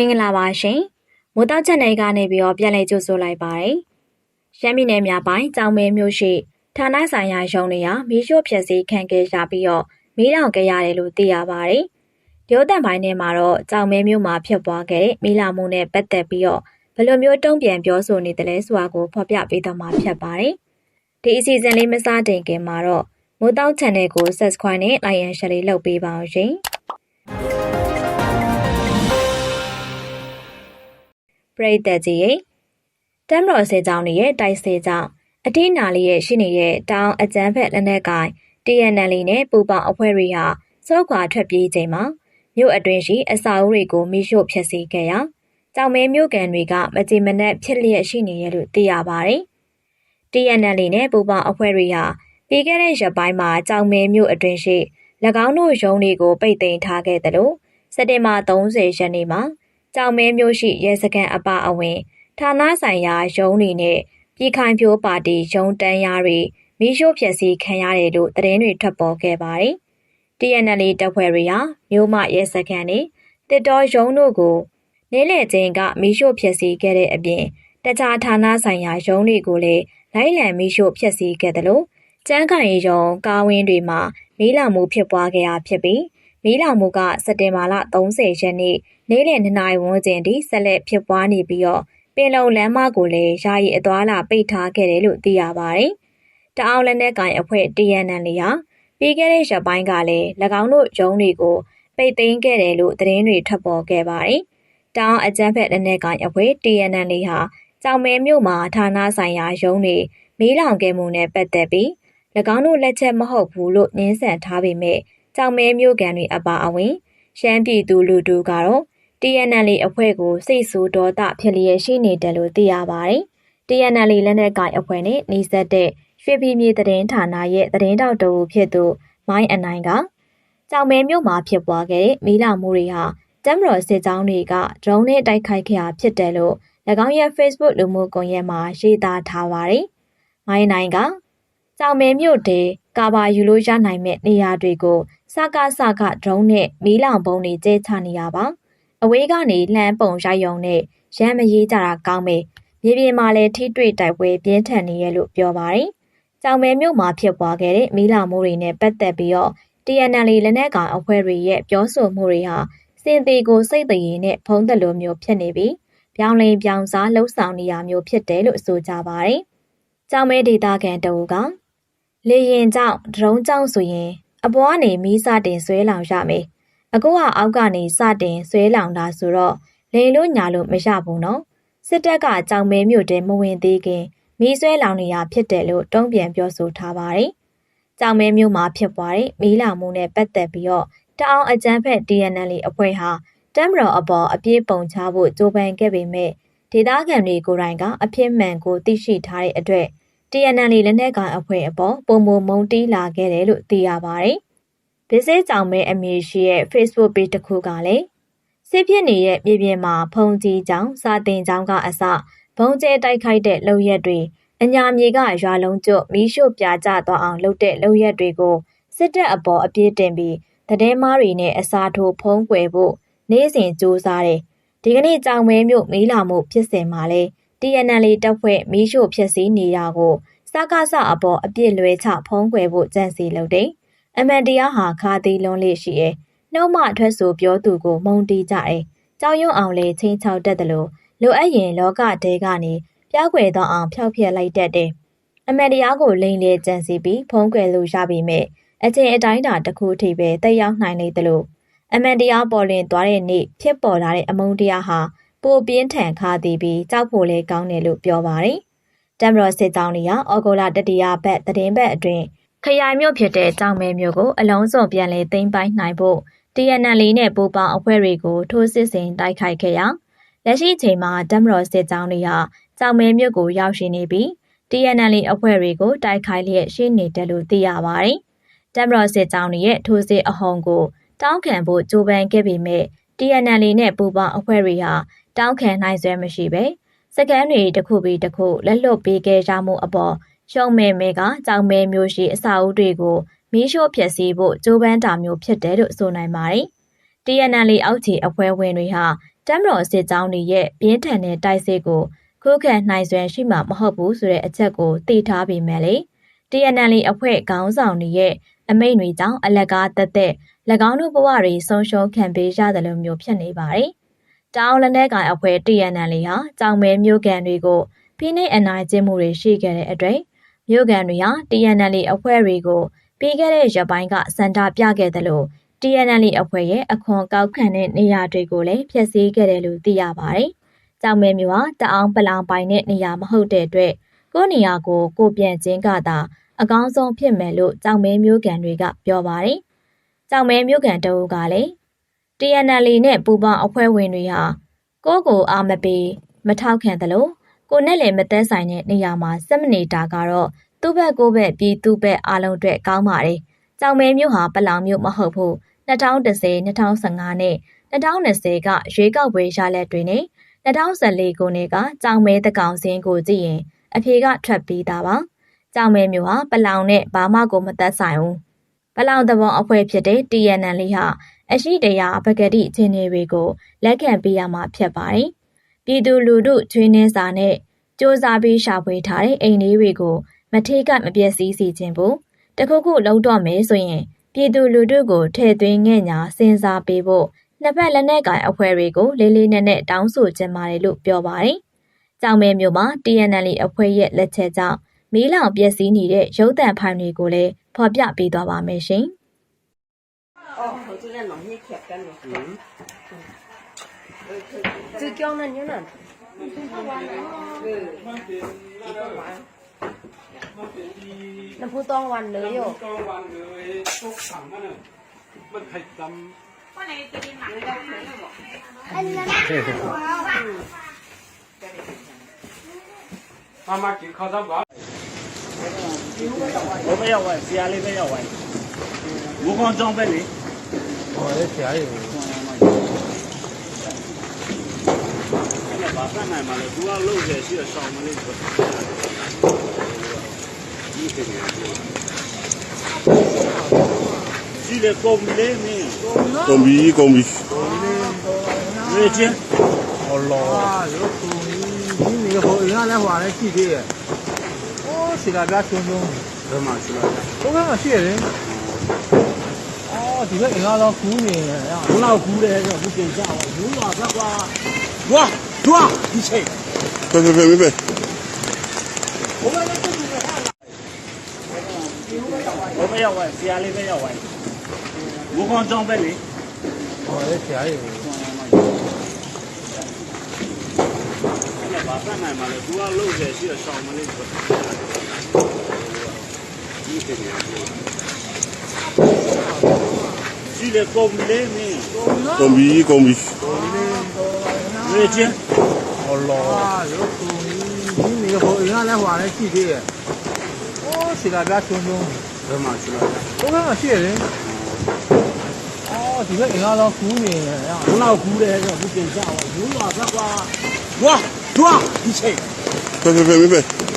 မင်္ဂလာပါရှင်မိုးတောက်ချက်နယ်ကနေပြီးတော့ပြန်လည်ကြိုဆိုလိုက်ပါတယ်ရှမ်းပြည်နယ်မြောက်ပိုင်းကြောင်မဲမြို့ရှိဌာနဆိုင်ရာရုံးတွေဟာမီးရှို့ဖျက်ဆီးခံခဲ့ရပြီးတော့မီးလောင်ခဲ့ရတယ်လို့သိရပါတယ်ဒီဥတန်ပိုင်းထဲမှာတော့ကြောင်မဲမြို့မှာဖြစ်ပွားခဲ့တဲ့မီးလောင်မှုနဲ့ပတ်သက်ပြီးတော့ဘယ်လိုမျိုးတုံ့ပြန်ပြောဆိုနေတယ်လဲဆိုတာကိုဖော်ပြပေးတော့မှာဖြစ်ပါတယ်ဒီအစီအစဉ်လေးမစတင်ခင်မှာတော့မိုးတောက် channel ကို subscribe နဲ့ like and share လေးလုပ်ပေးပါအောင်ရှင် ပရိသတ်ကြီးရေတမ်မတော်စေကြောင်းရဲ့တိုက်စေကြောင်းအတိနာလေးရဲ့ရှိနေတဲ့တောင်အကျန်းဖက်လက်နက်ကိုင် TNL နဲ့ပူပေါင်းအဖွဲ့တွေဟာစောက်ခွာထွက်ပြေးချိန်မှာမြို့အတွင်းရှိအစာအုပ်တွေကိုမိရှို့ဖျက်ဆီးခဲ့ရာကြောင်မဲမြို့ကန်တွေကမကြေမနက်ဖြစ်လျက်ရှိနေရလို့သိရပါတယ်။ TNL နဲ့ပူပေါင်းအဖွဲ့တွေဟာပြီးခဲ့တဲ့ရက်ပိုင်းမှာကြောင်မဲမြို့အတွင်းရှိ၎င်းတို့ရုံးတွေကိုပိတ်သိမ်းထားခဲ့တယ်လို့စက်တင်ဘာ30ရက်နေ့မှာ ကြောင်မဲမျိုးရှိရဲစခန်းအပအဝင်ဌာနဆိုင်ရာရုံးတွေနဲ့ပြည်ခိုင်ဖြိုးပါတီရုံးတန်းရားတွေမိရှို့ဖျက်ဆီးခံရတယ်လို့သတင်းတွေထွက်ပေါ်ခဲ့ပါတယ်။ TNL တပ်ဖွဲ့တွေဟာမြို့မရဲစခန်းနဲ့တစ်တော်ရုံးတို့ကိုနေ့လယ်ချင်းကမိရှို့ဖျက်ဆီးခဲ့တဲ့အပြင်တခြားဌာနဆိုင်ရာရုံးတွေကိုလည်းလိုက်လံမိရှို့ဖျက်ဆီးခဲ့တယ်လို့ကျန်းကန်ရုံကားဝင်းတွေမှာမီးလောင်မှုဖြစ်ပွားခဲ့တာဖြစ်ပြီး မီးလောင်မှုကစက်တင်ဘာလ30ရက်နေ့နေ့လယ်2နာရီဝန်းကျင်ထိဆက်လက်ဖြစ်ပွားနေပြီးတော့ပင်လုံလမ်းမကိုလည်းယာယီအသွာလာပိတ်ထားခဲ့တယ်လို့သိရပါတယ်။တအောင်လက်နက်ကင်အဖွဲ့ TNN လေးဟာပြီးခဲ့တဲ့ရက်ပိုင်းကလည်း၎င်းတို့ရုံးတွေကိုပိတ်သိမ်းခဲ့တယ်လို့သတင်းတွေထွက်ပေါ်ခဲ့ပါတယ်။တောင်အကြမ်းဖက်လက်နက်ကင်အဖွဲ့ TNN လေးဟာကြောင်မဲမြို့မှာဌာနဆိုင်ရာရုံးတွေမီးလောင်ခဲ့မှုနဲ့ပတ်သက်ပြီး၎င်းတို့လက်ချက်မဟုတ်ဘူးလို့ညင်းဆန်ထားပေမဲ့ ကြောင်မဲမြို့ကန်တွေအပါအဝင် ရှမ်းပြည်သူလူထုကတော့ TNL အဖွဲ့ကို စိတ်ဆိုးဒေါသဖြစ်လျက်ရှိနေတယ်လို့သိရပါတယ်။ TNL လက်နက်ကိုင်အဖွဲ့နဲ့နှိစက်တဲ့ရွှေပြည်မြေသတင်းဌာနရဲ့သတင်းတောက်တူဖြစ်သူ မိုင်းအနိုင်ကကြောင်မဲမြို့မှာဖြစ်ပွားခဲ့တဲ့မီးလောင်မှုတွေဟာတမ်မတော်စစ်ကြောင်းတွေက ဒရုန်းနဲ့တိုက်ခိုက်ခဲ့တာဖြစ်တယ်လို့၎င်းရဲ့ Facebook လူမှုကွန်ရက်မှာရေးသားထားပါတယ်။မိုင်းနိုင်ကကြောင်မဲမြို့တဲကာဘာယူလို့ရနိုင်မဲ့နေရာတွေကို စကားစကားဒရုန်းနဲ့မီးလောင်ပုံတွေကျဲချနေရပါအဝေးကနေလှမ်းပုံရိုက်ရုံနဲ့ရမ်းမရေးကြတာကောင်းမယ်မြေပြင်မှာလည်းထိတွေ့တိုက်ပွဲပြင်းထန်နေရလို့ပြောပါတယ်။ကြောင်မဲမြို့မှာဖြစ်ပွားခဲ့တဲ့မီးလောင်မှုတွေနဲ့ပတ်သက်ပြီးတော့ TNL လက်နက်ကောင်အဖွဲ့တွေရဲ့ပြောဆိုမှုတွေဟာစင်သေးကိုစိတ်တရေနဲ့ဖုံးတယ်လို့မျိုးဖြစ်နေပြီးပြောင်းလဲပြောင်းစားလှုပ်ဆောင်နေရမျိုးဖြစ်တယ်လို့ဆိုကြပါတယ်။ကြောင်မဲဒေတာကန်တူကလေရင်ကြောင့်ဒရုန်းကြောင့်ဆိုရင် အပေါ်ကနေမီးစတင်ဆွဲလောင်ရမယ်။အခုကအောက်ကနေစတင်ဆွဲလောင်တာဆိုတော့လိန်လို့ညာလို့မရဘူးနော်စစ်တပ်ကကြောင်မဲမြို့တဲမဝင်သေးခင်မီးဆွဲလောင်နေရဖြစ်တယ်လို့တုံ့ပြန်ပြောဆိုထားပါတယ်ကြောင်မဲမြို့မှာဖြစ်ပွားတဲ့မီးလောင်မှုနဲ့ပတ်သက်ပြီးတော့တအောင်အကြမ်းဖက် DNL အဖွဲ့ဟာတမ်မတော်အပေါ်အပြည့်ပုံချဖို့ကြိုးပမ်းခဲ့ပေမဲ့ဒေသခံတွေကိုယ်တိုင်ကအဖြစ်မှန်ကိုသိရှိထားတဲ့အတွက် TNL လက်နက်ကိုင်အဖွဲ့အပေါ်ပုံမမုံတီးလာခဲ့တယ်လို့သိရပါတယ်။ဗစ်စစ်ကြောင်မဲအမည်ရှိရဲ့ Facebook page တစ်ခုကလည်းစစ်ဖြစ်နေတဲ့မြေပြင်မှာဖုံကြီးကြောင်စာတင်ကြောင်ကအစဘုံကျဲတိုက်ခိုက်တဲ့လုပ်ရက်တွေအညာမြေကရွာလုံးကျွတ်မီးရှို့ပြကြသွားအောင်လုပ်တဲ့လုပ်ရက်တွေကိုစစ်တပ်အပေါ်အပြစ်တင်ပြီးတည်မားတွေနဲ့အစားထိုးဖုံးကွယ်ဖို့နေ့စဉ်စူးစမ်းတယ်ဒီကနေ့ကြောင်မဲမြို့မီးလာမှုဖြစ်စဉ်မှာလဲ TNL တပ်ဖွဲ့မီးရှို့ဖြစ်စီနေတာကိုစကားစအပေါ်အပြစ်လွဲချဖုံးကွယ်ဖို့ကြံစီလုပ်တယ်အမှန်တရားဟာခါသီးလွန်းလေးရှိရဲ့နှုတ်မထွက်ဆိုပြောသူကိုမုံတီးကြတယ်ကြောက်ရွံ့အောင်လေချင်းချောက်တတ်တယ်လို့လိုအပ်ရင်လောကတဲကနေပြောက်ွယ်တော့အောင်ဖျောက်ဖျက်လိုက်တတ်တယ်အမှန်တရားကိုလိန်လေကြံစီပြီးဖုံးကွယ်လို့ရပြီမဲ့အချင်းအတိုင်းတာတစ်ခုထိပဲတက်ရောက်နိုင်လေတယ်လို့အမှန်တရားပေါ်လွင်သွားတဲ့နေ့ဖြစ်ပေါ်လာတဲ့အမုန်းတရားဟာ ပိုပြင်းထန်ခါသည်ပြီးကြောက်ဖို့လဲကောင်းတယ်လို့ပြောပါတယ်တမ်မတော်စစ်ကြောင်းတွေကအော်ဂိုလာတတိယဘက်သတင်းဘက်အတွင်းခရိုင်မြို့ဖြစ်တဲ့ကြောင်မဲမြို့ကိုအလုံးစုံပြန်လည်သိမ်းပိုက်နိုင်ဖို့ TNL နဲ့ပူးပေါင်းအဖွဲ့တွေကိုထိုးစစ်ဆင်တိုက်ခိုက်ခဲ့ရာလက်ရှိချိန်မှာဒမ်မတော်စစ်ကြောင်းတွေဟာကြောင်မဲမြို့ကိုရောက်ရှိနေပြီး TNL အဖွဲ့တွေကိုတိုက်ခိုက်လျက်ရှိနေတယ်လို့သိရပါတယ်။ဒမ်မတော်စစ်ကြောင်းတွေရဲ့ထိုးစစ်အဟုန်ကိုတောင်းခံဖို့ကြိုးပမ်းခဲ့ပေမဲ့ TNL နဲ့ပူးပေါင်းအဖွဲ့တွေဟာတောင်းခံနိုင်စွမ်းမရှိပဲစကန်တွေတစ်ခုပြီးတစ်ခုလက်လွတ်ပေးခဲ့ကြမှုအပေါ်ရှုံးမဲမဲကကြောင်မဲမျိုးရှိအစာအုပ်တွေကိုမီးရှို့ဖျက်ဆီးဖို့ကြိုးပမ်းတာမျိုးဖြစ်တယ်လို့ဆိုနိုင်ပါတယ်။ TNL အောက်ခြေအဖွဲ့ဝင်တွေဟာတမ်မတော်စစ်ကြောင်းတွေရဲ့ပြင်းထန်တဲ့တိုက်စစ်ကိုခုခံနိုင်စွမ်းရှိမှာမဟုတ်ဘူးဆိုတဲ့အချက်ကိုသိထားပေမဲ့လေ TNL အဖွဲ့ခေါင်းဆောင်တွေရဲ့ အမိန့်တွေကြောင့်အလက်ကားတက်တဲ့၎င်းတို့ဘဝတွေဆုံးရှုံးခံပေးရတယ်လို့မျိုးဖြစ်နေပါတယ်။တောင်လက်နက်ကိုင်အဖွဲ့ TNL ဟာကြောင်မဲမျိုးကန်တွေကိုဖိနှိပ်အနိုင်ကျင့်မှုတွေရှိခဲ့တဲ့အတွက်မျိုးကန်တွေဟာ TNL အဖွဲ့တွေကိုပြီးခဲ့တဲ့ရက်ပိုင်းကစန္ဒပြခဲ့တယ်လို့ TNL အဖွဲ့ရဲ့အခွန်ကောက်ခံတဲ့နေရာတွေကိုလည်းဖျက်ဆီးခဲ့တယ်လို့သိရပါတယ်။ကြောင်မဲမျိုးဟာတအောင်ပလောင်ပိုင်တဲ့နေရာမဟုတ်တဲ့အတွက်ကိုယ့်နေရာကိုကိုယ်ပြန်ချင်းကသာ အကောင်းဆုံးဖြစ်မယ်လို့ကြောင်မဲမျိုးကန်တွေကပြောပါတယ်။ကြောင်မဲမျိုးကန်တအုပ်ကလည်း TNL နဲ့ပူပေါင်းအဖွဲ့ဝင်တွေဟာကိုယ့်ကိုအာမပေးမထောက်ခံသလိုကိုနဲ့လည်းမသက်ဆိုင်တဲ့နေရာမှာစက်မနေတာကတော့သူ့ဘက်ကိုယ့်ဘက်ပြီးသူ့ဘက်အားလုံးအတွက်ကောင်းပါတယ်။ကြောင်မဲမျိုးဟာပလောင်မျိုးမဟုတ်ဘူး2010 2015နဲ့2020ကရွေးကောက်ပွဲရလဒ်တွေနဲ့2014ခုနှစ်ကကြောင်မဲတကောင်စင်းကိုကြည့်ရင်အဖြေကထွက်ပြီးသားပါ။ ကြောင်မဲမျိုးဟာပလောင်နဲ့ဘာမှကိုမသက်ဆိုင်ဘူး။ပလောင်တဘောအဖွဲ့ဖြစ်တဲ့ TNL ဟာအရှိတရားပကတိအခြေအနေတွေကိုလက်ခံပေးရမှာဖြစ်ပါတယ်။ပြည်သူလူထုချွေးနှင်းစာနဲ့စ조사ပြီးရှာဖွေထားတဲ့အိမ်လေးတွေကိုမထေကမပြည့်စည်စီခြင်းဘူးတခုခုလုံးတော့မယ်ဆိုရင်ပြည်သူလူထုကိုထည့်သွင်းငဲ့ညာစဉ်းစားပေးဖို့နှစ်ဖက်လက်နက်ကိုင်အဖွဲ့တွေကိုလေးလေးနက်နက်တောင်းဆိုခြင်းပါတယ်လို့ပြောပါတယ်။ကြောင်မဲမျိုးမှာ TNL အဖွဲ့ရဲ့လက်ချက်ကြောင့် မီးလောင်ပျက်စီးနေတဲ့ရုပ်သံဖိုင်တွေကိုလည်းဖော်ပြပေးသွားပါမယ်ရှင်။ဒီကြောင်နဲ့ညနေ။နဖူတောင်းวันเลยโยတောင်းวันเลยทุกสั่งมันมันไข่ตําคนไหนจะกินหมักได้ไหมบอกอันนั้นมามากินข้าวซะบ่ ဘုမရောက်ဝိုင်းဆရာလေးပဲရောက်ဝိုင်းဘုကောင်ကြောင်းပဲလေဟောလေဆရာလေးဘာသာနိုင်မှာလဲသူကလုံးတယ်ရှိရရှောင်းမလေးပဲဒီတင်ရဒီလေကုန်လေးမင်းကုန်ပြီကုန်ပြီကုန်လေးတော့ရေချင်းဟောလောဟာလို့ကုန်ပြီဒီနေဟိုအင်္ဂါလဲဟွာလဲရှိသေးရဲ့ စီလာပြချုံချုံဘယ်မှာစီလာပြဘုံကရှိရတယ်အော်ဒီဘက်အင်္ဂါတော့ကူးနေတယ်ဘုံတော့ကူးတယ်ဆိုအခုပြင်ကြပါဘူးရွာဘက်ကွာဝါတွာဒီချိန်ဘယ်ဘယ်ဘယ်ဘယ်ဘုံကလည်းတူတယ်ဟာဘုံမရောက်ဝိုင်းဆရာလေးပဲရောက်ဝိုင်းဘုံကောင်ကြောင်းပဲလေဟောလေဆရာလေးဘာသာနိုင်မှာလဲသူကလုံးတယ်ရှိတော့ရှောင်းမလေး Si le combiné, mais. Combi, combi. Mais tiens. Oh là. Ah, le combi. Mais il y a la voix, la qui est. Oh, c'est la gâte, non. Vraiment, c'est la gâte. Oh, là, c'est elle. ဒီဘက်အင်္ဂါတော့ကူးနေတယ်။ဘုလောက်ကူးတယ်ဆိုတော့ဒီပြင်ကြပါဘူး။ဘုလောက်ဘက်ကွာ။ဘွားဘွားဒီချိန်။ဘယ်ဘယ်ဘယ်